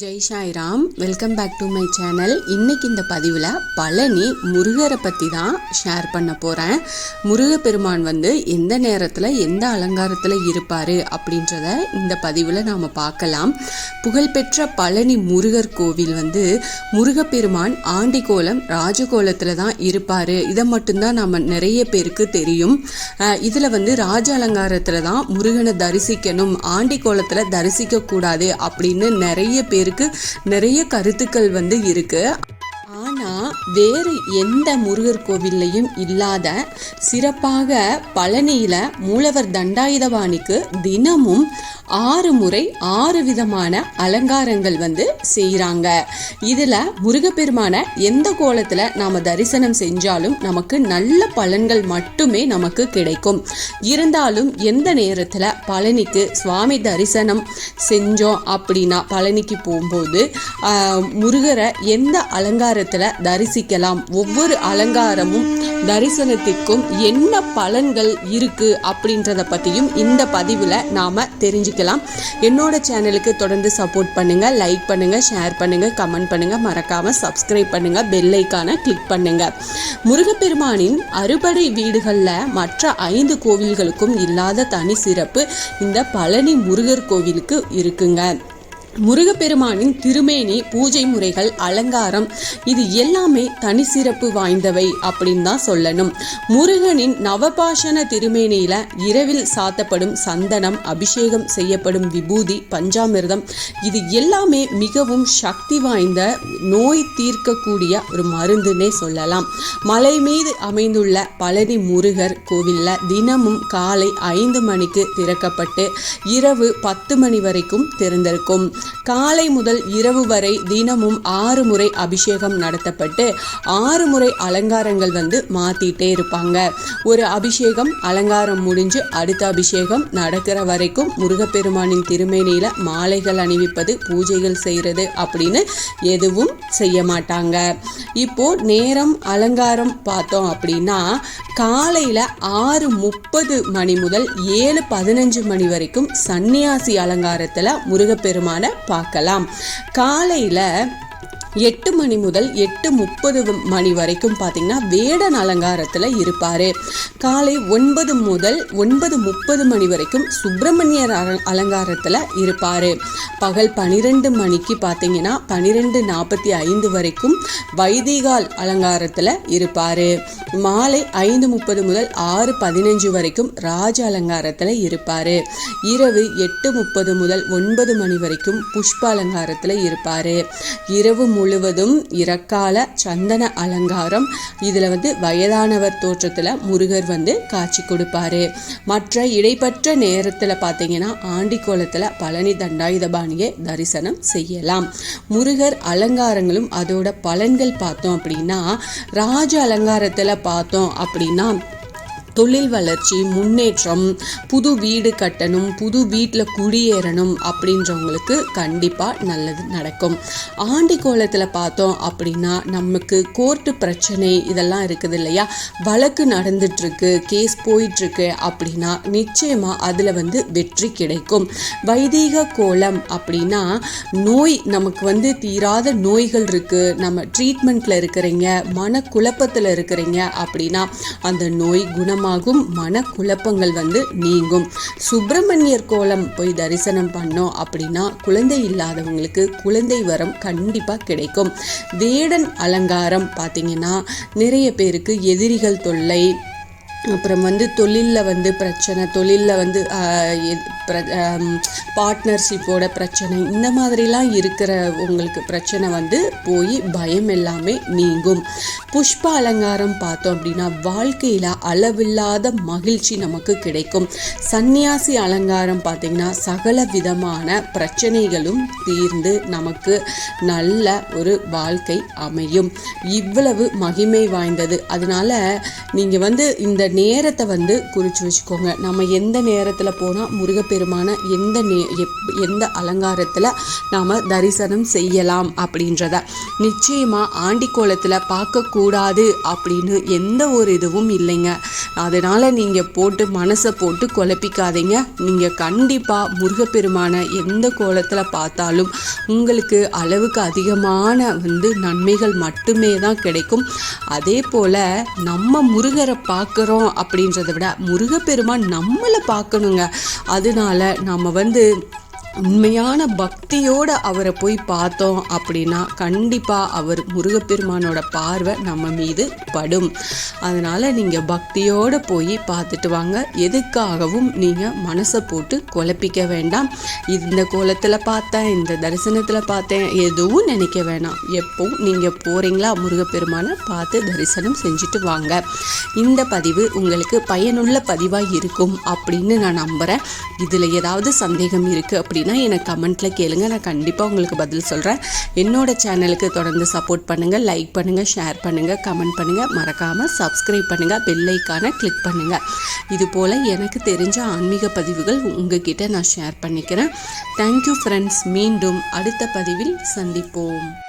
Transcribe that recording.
Jai Sairam welcome back to my channel இன்றைக்கி இந்த பதிவில் பழனி முருகரை பற்றி தான் ஷேர் பண்ண போகிறேன் முருகப்பெருமான் வந்து எந்த நேரத்தில் எந்த அலங்காரத்தில் இருப்பார் அப்படின்றத இந்த பதிவில் நாம் பார்க்கலாம். புகழ்பெற்ற பழனி முருகர் கோவில் வந்து முருகப்பெருமான் ஆண்டிக்கோலம் ராஜகோலத்தில் தான் இருப்பார். இதை மட்டும்தான் நம்ம நிறைய பேருக்கு தெரியும். இதில் வந்து ராஜ அலங்காரத்தில் தான் முருகனை தரிசிக்கணும் ஆண்டிக்கோலத்தில் தரிசிக்கக்கூடாது அப்படின்னு நிறைய பேர் பேருக்கு நிறைய கருத்துக்கள் வந்து இருக்கு. வேறு எந்த முருகர் கோவில்லையும் இல்லாத சிறப்பாக பழனியில மூலவர் தண்டாயுதபாணிக்கு தினமும் ஆறு முறை ஆறு விதமான அலங்காரங்கள் வந்து செய்கிறாங்க இதில் முருகப்பெருமான எந்த கோலத்தில் நாம் தரிசனம் செஞ்சாலும் நமக்கு நல்ல பலன்கள் மட்டுமே நமக்கு கிடைக்கும். இருந்தாலும் எந்த நேரத்தில் பழனிக்கு சுவாமி தரிசனம் செஞ்சோம் அப்படின்னா பழனிக்கு போகும்போது ஆஹ், முருகரை எந்த அலங்காரத்தில் தரிசிக்கலாம். ஒவ்வொரு அலங்காரமும் தரிசனத்திற்கும் என்ன பலன்கள் இருக்கு அப்படின்றத பற்றியும் இந்த பதிவில் நாம் தெரிஞ்சுக்கலாம். என்னோட சேனலுக்கு தொடர்ந்து சப்போர்ட் பண்ணுங்க லைக் பண்ணுங்க ஷேர் பண்ணுங்க கமெண்ட் பண்ணுங்க. மறக்காம சப்ஸ்கிரைப் பண்ணுங்க பெல்லைக்கான கிளிக் பண்ணுங்க. முருகப்பெருமானின் அறுபடை வீடுகளில் மற்ற ஐந்து கோவில்களுக்கும் இல்லாத தனி சிறப்பு இந்த பழனி முருகர் கோவிலுக்கு இருக்குங்க. முருகப்பெருமானின் திருமேனி பூஜை முறைகள் அலங்காரம் இது எல்லாமே தனி சிறப்பு வாய்ந்தவை அப்படின்னு தான் சொல்லணும். முருகனின் நவபாஷண திருமேனியில இரவில் சாத்தப்படும் சந்தனம் அபிஷேகம் செய்யப்படும் விபூதி பஞ்சாமிர்தம் இது எல்லாமே மிகவும் சக்தி வாய்ந்த நோய் தீர்க்கக்கூடிய ஒரு மருந்துன்னே சொல்லலாம். மலை மீது அமைந்துள்ள பழனி முருகர் கோவில்ல தினமும் காலை ஐந்து மணிக்கு திறக்கப்பட்டு இரவு பத்து மணி வரைக்கும் திறந்திருக்கும். காலை முதல் இரவு வரை தினமும் ஆறு முறை அபிஷேகம் நடத்தப்பட்டு ஆறு முறை அலங்காரங்கள் வந்து மாத்திட்டே இருப்பாங்க. ஒரு அபிஷேகம் அலங்காரம் முடிஞ்சு அடுத்த அபிஷேகம் நடக்கிற வரைக்கும் முருகப்பெருமானின் திருமேனியில மாலைகள் அணிவிப்பது பூஜைகள் செய்யறது அப்படின்னு எதுவும் செய்ய மாட்டாங்க. இப்போ நேரம் அலங்காரம் பார்த்தோம் அப்படின்னா காலையில ஆறு முப்பது மணி முதல் ஏழு பதினஞ்சு மணி வரைக்கும் சன்னியாசி அலங்காரத்துல முருகப்பெருமான பார்க்கலாம். காலையில எட்டு மணி முதல் எட்டு முப்பது மணி வரைக்கும் பார்த்தீங்கன்னா வேடன் அலங்காரத்தில் இருப்பார். காலை ஒன்பது முதல் ஒன்பது முப்பது மணி வரைக்கும் சுப்பிரமணியர் அலங்காரத்தில் இருப்பார். பகல் பன்னிரெண்டு மணிக்கு பார்த்தீங்கன்னா பன்னிரெண்டு நாற்பத்தி ஐந்து வரைக்கும் வைதிகால் அலங்காரத்தில் இருப்பார். மாலை ஐந்து முப்பது முதல் ஆறு பதினஞ்சு வரைக்கும் ராஜ அலங்காரத்தில் இருப்பார். இரவு எட்டு முப்பது முதல் ஒன்பது மணி வரைக்கும் புஷ்ப அலங்காரத்தில் இருப்பார். இரவு முழுவதும் இறக்கால சந்தன அலங்காரம். இதில் வந்து வயதானவர் தோற்றத்தில் முருகர் வந்து காட்சி கொடுப்பாரு. மற்ற இடைப்பற்ற நேரத்தில் பார்த்தீங்கன்னா ஆண்டிக்கோலத்தில் பழனி தண்டாயுதபாணியை தரிசனம் செய்யலாம். முருகர் அலங்காரங்களும் அதோட பலன்கள் பார்த்தோம் அப்படின்னா ராஜ அலங்காரத்தில் பார்த்தோம் அப்படின்னா தொழில் வளர்ச்சி முன்னேற்றம் புது வீடு கட்டணும் புது வீட்டில் குடியேறணும் அப்படின்றவங்களுக்கு கண்டிப்பாக நல்லது நடக்கும். ஆண்டி கோலத்தில் பார்த்தோம் அப்படின்னா நமக்கு கோர்ட்டு பிரச்சனை இதெல்லாம் இருக்குது இல்லையா? வழக்கு நடந்துட்டுருக்கு கேஸ் போயிட்டுருக்கு அப்படின்னா நிச்சயமாக அதில் வந்து வெற்றி கிடைக்கும். வைதீக கோலம் அப்படின்னா நோய் நமக்கு வந்து தீராத நோய்கள் இருக்குது நம்ம ட்ரீட்மெண்ட்டில் இருக்கிறீங்க மனக்குழப்பத்தில் இருக்கிறீங்க அப்படின்னா அந்த நோய் குணம் காரணமாகும் மனக்குழப்பங்கள் வந்து நீங்கும். சுப்பிரமணியர் கோலம் போய் தரிசனம் பண்ணோம் அப்படின்னா குழந்தை இல்லாதவங்களுக்கு குழந்தை வரம் கண்டிப்பாக கிடைக்கும். வேடன் அலங்காரம் பார்த்தீங்கன்னா நிறைய பேருக்கு எதிரிகள் தொல்லை அப்புறம் வந்து தொழிலில் வந்து பிரச்சனை தொழிலில் வந்து பார்ட்னர்ஷிப்போட பிரச்சனை இந்த மாதிரிலாம் இருக்கிற உங்களுக்கு பிரச்சனை வந்து போய் பயம் எல்லாமே நீங்கும். புஷ்ப அலங்காரம் பார்த்தோம் அப்படின்னா வாழ்க்கையில் அளவில்லாத மகிழ்ச்சி நமக்கு கிடைக்கும். சன்னியாசி அலங்காரம் பார்த்திங்கன்னா சகல விதமான பிரச்சனைகளும் தீர்ந்து நமக்கு நல்ல ஒரு வாழ்க்கை அமையும். இவ்வளவு மகிமை வாய்ந்தது. அதனால நீங்கள் வந்து இந்த நேரத்தை வந்து குறித்து வச்சுக்கோங்க. நம்ம எந்த நேரத்தில் போனால் முருகப்பெருமான எந்த நே எப் எந்த அலங்காரத்தில் நாம் தரிசனம் செய்யலாம் அப்படின்றத. நிச்சயமாக ஆண்டிக்கோலத்தில் பார்க்கக்கூடாது அப்படின்னு எந்த ஒரு இதுவும் இல்லைங்க. அதனால் நீங்கள் போட்டு மனசை போட்டு குழப்பிக்காதீங்க. நீங்கள் கண்டிப்பாக முருகப்பெருமான எந்த கோலத்தில் பார்த்தாலும் உங்களுக்கு அளவுக்கு அதிகமான வந்து நன்மைகள் மட்டுமே தான் கிடைக்கும். அதே போல் நம்ம முருகரை பார்க்குறோம் அப்படின்றத விட முருகப்பெருமான் நம்மளை பார்க்கணுங்க. அதனால நம்ம வந்து உண்மையான பக்தியோட அவரை போய் பார்த்தோம் அப்படின்னா கண்டிப்பாக அவர் முருகப்பெருமானோட பார்வை நம்ம மீது படும். அதனால் நீங்கள் பக்தியோடு போய் பார்த்துட்டு வாங்க. எதுக்காகவும் நீங்கள் மனசை போட்டு குழப்பிக்க வேண்டாம். இந்த கோலத்தில் பார்த்தேன் இந்த தரிசனத்தில் பார்த்தேன் எதுவும் நினைக்க வேணாம். எப்பவும் நீங்கள் போகிறீங்களா முருகப்பெருமானை பார்த்து தரிசனம் செஞ்சுட்டு வாங்க. இந்த பதிவு உங்களுக்கு பயனுள்ள பதிவாக இருக்கும் அப்படின்னு நான் நம்புகிறேன் இதில் ஏதாவது சந்தேகம் இருக்குது அப்படின்னு எனக்கு கமெண்ட்டில் கேளுங்க. நான் கண்டிப்பாக உங்களுக்கு பதில் சொல்கிறேன் என்னோட சேனலுக்கு தொடர்ந்து சப்போர்ட் பண்ணுங்கள் லைக் பண்ணுங்கள் ஷேர் பண்ணுங்கள் கமெண்ட் பண்ணுங்கள் மறக்காமல் சப்ஸ்கிரைப் பண்ணுங்கள் பெல்லைக்கான கிளிக் பண்ணுங்கள் இது போல் எனக்கு தெரிஞ்ச ஆன்மீக பதிவுகள் உங்ககிட்ட நான் ஷேர் பண்ணிக்கிறேன். தேங்க்யூ ஃப்ரெண்ட்ஸ் மீண்டும் அடுத்த பதிவில் சந்திப்போம்.